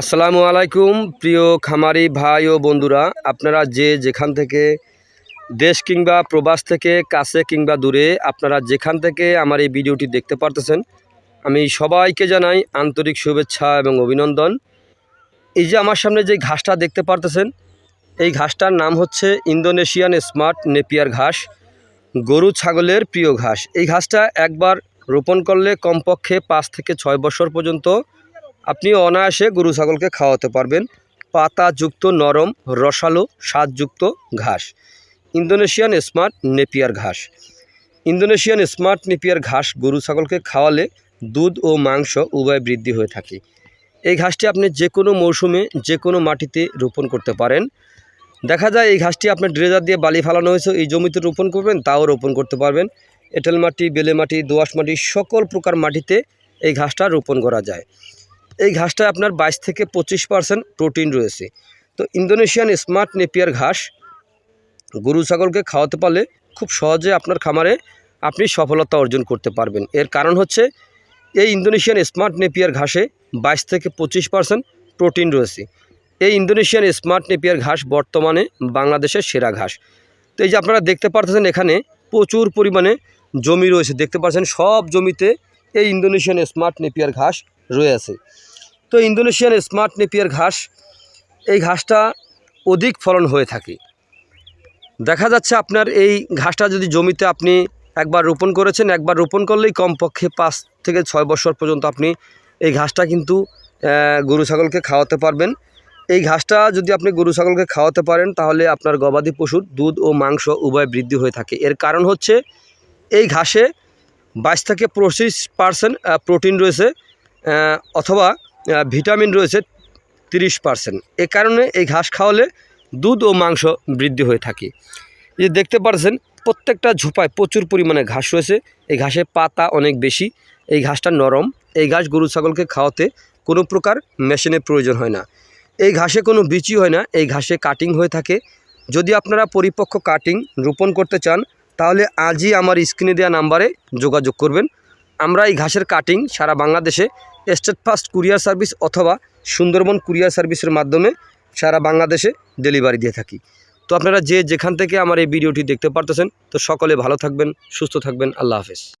আসসালামু আলাইকুম, প্রিয় খামারি ভাই ও বন্ধুরা। আপনারা যে যেখান থেকে দেশ কিংবা প্রবাস থেকে কাছে কিংবা দূরে, আপনারা যেখান থেকে আমার এই ভিডিওটি দেখতে পারতেছেন, আমি সবাইকে জানাই আন্তরিক শুভেচ্ছা এবং অভিনন্দন। এই যে আমার সামনে যে ঘাসটা দেখতে পারতেছেন, এই ঘাসটার নাম হচ্ছে ইন্দোনেশিয়ান স্মার্ট নেপিয়ার ঘাস, গরু ছাগলের প্রিয় ঘাস। এই ঘাসটা একবার রোপণ করলে কমপক্ষে পাঁচ থেকে ছয় বছর পর্যন্ত আপনি অনায়াসে গরু ছাগলকে খাওয়াতে পারবেন। পাতাযুক্ত নরম, রসালো, স্বাদযুক্ত ঘাস। ইন্দোনেশিয়ান স্মার্ট নেপিয়ার ঘাস। ইন্দোনেশিয়ান স্মার্ট নেপিয়ার ঘাস গরু ছাগলকে খাওয়ালে দুধ ও মাংস উভয় বৃদ্ধি হয়ে থাকে। এই ঘাসটি আপনি যে কোনো মৌসুমে, যে কোনো মাটিতে রোপণ করতে পারেন। দেখা যায় এই ঘাসটি আপনার ড্রেজার দিয়ে বালি ফালানো হয়েছে, এই জমিতে রোপণ করবেন, তাও রোপণ করতে পারবেন। এঁটেল মাটি, বেলে মাটি, দোআঁশ মাটি, সকল প্রকার মাটিতে এই ঘাসটা রোপণ করা যায়। এই ঘাসটায় আপনার বাইশ থেকে পঁচিশ পার্সেন্ট প্রোটিন রয়েছে। তো ইন্দোনেশিয়ান স্মার্ট নেপিয়ার ঘাস গরু ছাগলকে খাওয়াতে পারলে খুব সহজে আপনার খামারে আপনি সফলতা অর্জন করতে পারবেন। এর কারণ হচ্ছে, এই ইন্দোনেশিয়ান স্মার্ট নেপিয়ার ঘাসে বাইশ থেকে পঁচিশ পার্সেন্ট প্রোটিন রয়েছে। এই ইন্দোনেশিয়ান স্মার্ট নেপিয়ার ঘাস বর্তমানে বাংলাদেশের সেরা ঘাস। তো এই যে আপনারা দেখতে পারতেছেন এখানে প্রচুর পরিমাণে জমি রয়েছে। দেখতে পাচ্ছেন সব জমিতে এই ইন্দোনেশিয়ান স্মার্ট নেপিয়ার ঘাস রয়েছে তো ইন্দোনেশিয়ান স্মার্ট নেপিয়ার ঘাস, এই ঘাসটা অধিক ফলন হয়ে থাকে। দেখা যাচ্ছে আপনার এই ঘাসটা যদি জমিতে আপনি একবার রোপণ করেছেন, একবার রোপণ করলেই কমপক্ষে পাঁচ থেকে ছয় বছর পর্যন্ত আপনি এই ঘাসটা কিন্তু গরু ছাগলকে খাওয়াতে পারবেন। এই ঘাসটা যদি আপনি গরু ছাগলকে খাওয়াতে পারেন, তাহলে আপনার গবাদি পশুর দুধ ও মাংস উভয় বৃদ্ধি হয়ে থাকে। এর কারণ হচ্ছে, এই ঘাসে বাইশ থেকে পঁচিশ পার্সেন্ট প্রোটিন রয়েছে। অথবা ভিটামিন রয়েছে তিরিশ পার্সেন্ট। এ কারণে এই ঘাস খাওয়ালে দুধ ও মাংস বৃদ্ধি হয়ে থাকে। যে দেখতে পারছেন, প্রত্যেকটা ঝোপায় প্রচুর পরিমাণে ঘাস রয়েছে। এই ঘাসের পাতা অনেক বেশি। এই ঘাসটা নরম। এই ঘাস গরু, ছাগলকে খাওয়াতে কোনো প্রকার মেশিনের প্রয়োজন হয় না। এই ঘাসে কোনো বিচি হয় না। এই ঘাসে কাটিং হয়ে থাকে। যদি আপনারা পরিপক্ক কাটিং রোপণ করতে চান, তাহলে আজই আমার স্ক্রিনে দেওয়া নাম্বারে যোগাযোগ করবেন। আমরা এই ঘাসের কাটিং সারা বাংলাদেশে স্টেট ফাস্ট কুরিয়ার সার্ভিস অথবা সুন্দরবন কুরিয়ার সার্ভিসের মাধ্যমে সারা বাংলাদেশে ডেলিভারি দিয়ে থাকি। তো আপনারা যে যেখান থেকে আমার এই ভিডিওটি দেখতে পারতেছেন, তো সকলে ভালো থাকবেন, সুস্থ থাকবেন। আল্লাহ হাফেজ।